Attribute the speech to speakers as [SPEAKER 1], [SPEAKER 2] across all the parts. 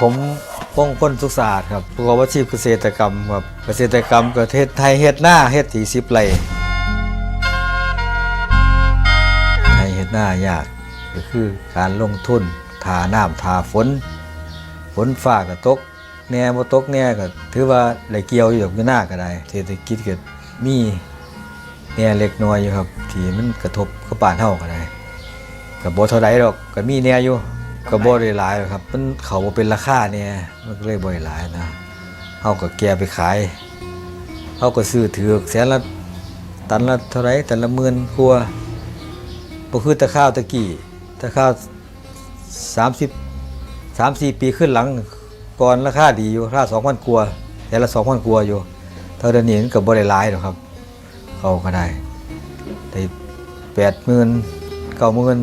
[SPEAKER 1] ผมพงพ้นสุขศาสตร์ครับประกอบอาชีพเกษตรกรรมครับเกษตรกรรมประเทศไทยเฮ็ดหน้าเฮ็ดถีสิบไรไทยเฮ็ดหน้ายากก็คือการลงทุนทาน้ำทาฝน ฝนฟ้าก็ตกแน่บ่ตกแน่ก็ถือว่าได้เกี่ยวอยู่กับหน้าก็ได้เศรษฐกิจก็มีแน่เล็กน้อยอยู่ครับที่มันกระทบกับบ้านเฮาก็ได้ก็บ่เท่าใดดอกก็มีแน่อยู่ ก็บ่ได้หลายหรอกครับ มันเขาบ่เป็นราคาเนี่ยมันก็เลยบ่ได้หลายนะเฮาก็แก่ไปขายเฮาก็ซื้อถือกแสนละตันละเท่าไหร่ตันละหมื่นกว่าบ่คือแตะข้าวตะกี้แตะข้าว30สามสี่ปีขึ้นหลังก่อนราคาดีอยู่ราคาสองพันกว่าแต่ละสองพันกว่าอยู่เท่าเดิมนี้มันกับบริหลายหรอกครับ เขาก็ได้ได้แปดหมื่นเก้าหมื่น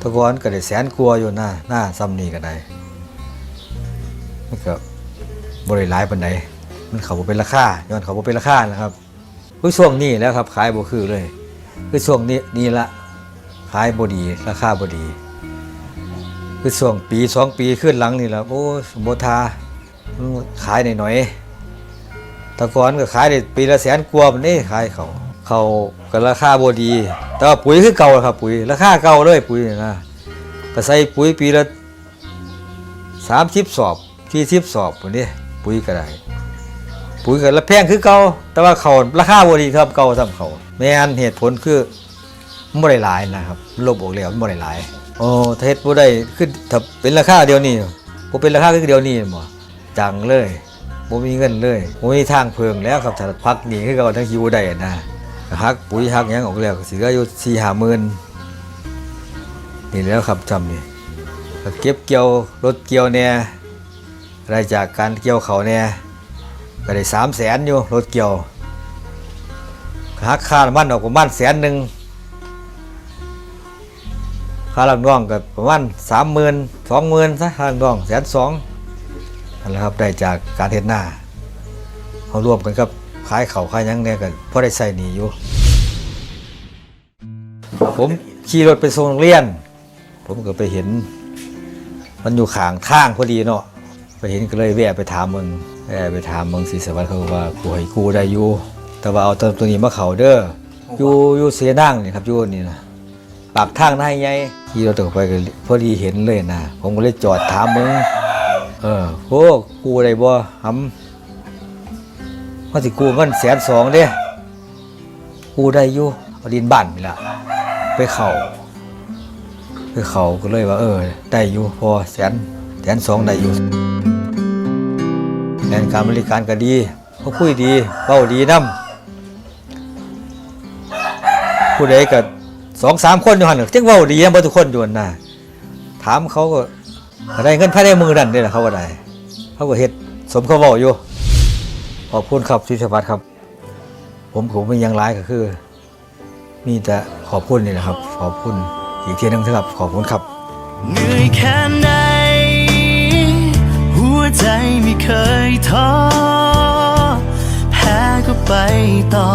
[SPEAKER 1] ตะกอนก็ได้แสนกว่าอยู่หน้าหน้าซ้ำนี่ก็ได้มันก็บริหลายปันไหนมันเขาบ่เป็นราคาย้อนเขาบ่เป็นราคานะครับคือช่วงนี้แล้วครับขายบ่คือเลย คือช่วงนี้นี่ละขายบ่ดีราคาบ่ดี คือช่วงปีสองปีขึ้นหลังนี่แหละโอ้สมบทาขายหน่อยๆตะกอนก็ขายได้ปีละแสนกว่ามันนี่ขายเขาเขาก็ราคาบ่ดี แต่ว่าปุ๋ยคือเก่าครับ ปุ๋ยราคาเก่าเลยปุ๋ยนะก็ใส่ปุ๋ยปีละสามสิบสอบที่สิบสอบปุ๋นี้ปุ๋ยก็ได้ปุ๋ยก็ละแพงคือเก่าแต่ว่าเขาราคาบ่ดีครับเก่าซ้ำเขาแม่นเหตุผลคือมันบ่ได้หลายนะครับลบออกแล้วมันบ่ได้หลายโอ้เฮ็ดบ่ได้คือถ้าเป็นราคาเดียวนี้บ่เป็นราคาคือเดียวนี้บ่จังเลยบ่มีเงินเลยบ่มีทางเพิงแล้วครับถ้าพักหนี้คือเก่าทั้งยูได้นะ หักปุ๋ยหักยังออกแล้วสิเหลือยู่4-5หมื่นนี่แล้วครับจำนี่เก็บเกี่ยวรถเกี่ยวแหน่ยรายจากการเกี่ยวเขาวแหน่ก็ได้300,000อยู่รถเกี่ยวหักค่าน้ำมันออกประมาณแสนหนึ่งค่าลังน้องก็ประมาณสามหมื่นสองหมื่นซะค่าลังน้องแสนสองนั่นแหละครับได้จากการเฮ็ดหน้าเขารวมกันกับ ขายเขาขายยังเนี่ยกันพอได้ใส่หนีอยู่ ผมขี่รถไปส่งโรงเรียน ผมก็ไปเห็น มันอยู่ข้างทางพอดีเนาะไปเห็นก็เลยแวะไปถามมึงแวะไปถามมึงศรีสวัสดิ์เขาว่ากูให้กูได้อยู่แต่ว่าเอาตัวตัวนี้มาเขาเด้ออยู่อยู่เสียนั่งนี่ครับอยู่นี่นะปากทางนายไงขี่รถออกไปก็พอดีเห็นเลยนะผมก็เลยจอดถามมึงเออโหกูได้บ่หำ มันสิกูเงินแสนสองเด้กูได้อยู่เอาดินบ้านนี่ละไปเข่าไปเข่าก็เลยว่า เออ ได้อยู่พอแสนแสนสองได้อยู่แผนการบริการก็ดีเขาคุยดีเบ้าดีน้ำผู้ใดก็สองสามคนอยู่หันจังเว้าดีนะบ่ทุกคนอยู่น่ะถามเขาก็ได้เงินภายในมือนั่นนี่แหละเขาก็ได้ เขาก็เฮ็ดสมเขาเว้าอยู่ ขอบคุณครับทิศวัตรครับ ผมผมเป็นยังร้ายก็คือ มีแต่ขอบคุณนี่แหละครับ ขอบคุณอีกทีนึงครับ ขอบคุณครับ
[SPEAKER 2] เหนื่อยแค่ไหนหัวใจไม่เคยท้อแพ้ก็ไปต่อ